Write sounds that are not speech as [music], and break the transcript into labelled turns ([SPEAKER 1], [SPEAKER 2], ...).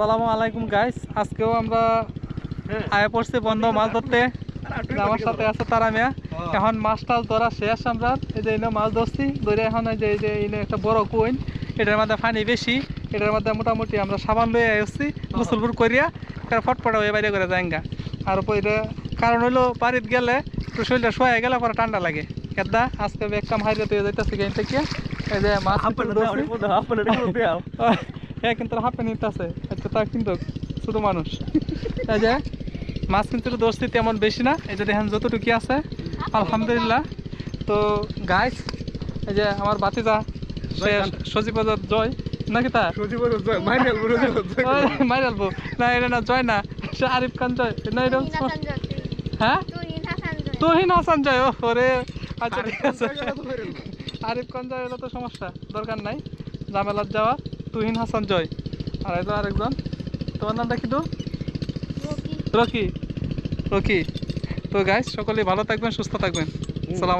[SPEAKER 1] আসসালামু আলাইকুম গাইস আজকেও আমরা আয়া পড়ছি বন্ধ মাছ ধরতে আমার সাথে আছে তারা মেয়া। এখন মাছ টাছ ধরা শেষ আমরা। এই যে মাছ ধরছি। ধরে এখন এই যে এই যে একটা বড় কুইন। এটার মধ্যে পানি বেশি। এটার মধ্যে মোটামুটি আমরা সাবান লয়ে আসছি গোসলপুর করিয়া। একটা ফটফটা হয়ে বাইরে করে যাইঙ্গা। আর পরে কারণ হইল বাড়িতে গেলে একটু শরীরটা শোয়া গেলে পরে ঠান্ডা লাগে। কেদা? আজকে এক কাম হারিয়ে তুই যাইতেছি গেম থেকে এই যে মাছ [laughs] হ্যাঁ কিন্তু হাফে নিতে আছে। আচ্ছা তা কিন্তু ছোট মানুষ। এই যে মাছ কিন্তু দোস্তি তেমন বেশি না। এই যে দেখেন যতটুকু আছে আলহামদুলিল্লাহ। তো গাইস এই যে আমার বাতিজা সজীব জয়। নাকি তা মাইরালবো [laughs] না এটা না জয় না। সে আরিফ খান জয়। না এটা হ্যাঁ? তুহিন হাসান জয়। ও ওরে। আচ্ছা ঠিক আছে। আরিফ খান জয় হলে তো সমস্যা দরকার নাই। ঝামেলার যাওয়া। তুহিন হাসান জয়। আর এই তো আরেকজন। তোমার নামটা কিন্তু তো? রকি। রকি। তো গাইস সকলে ভালো থাকবেন সুস্থ থাকবেন। সালাম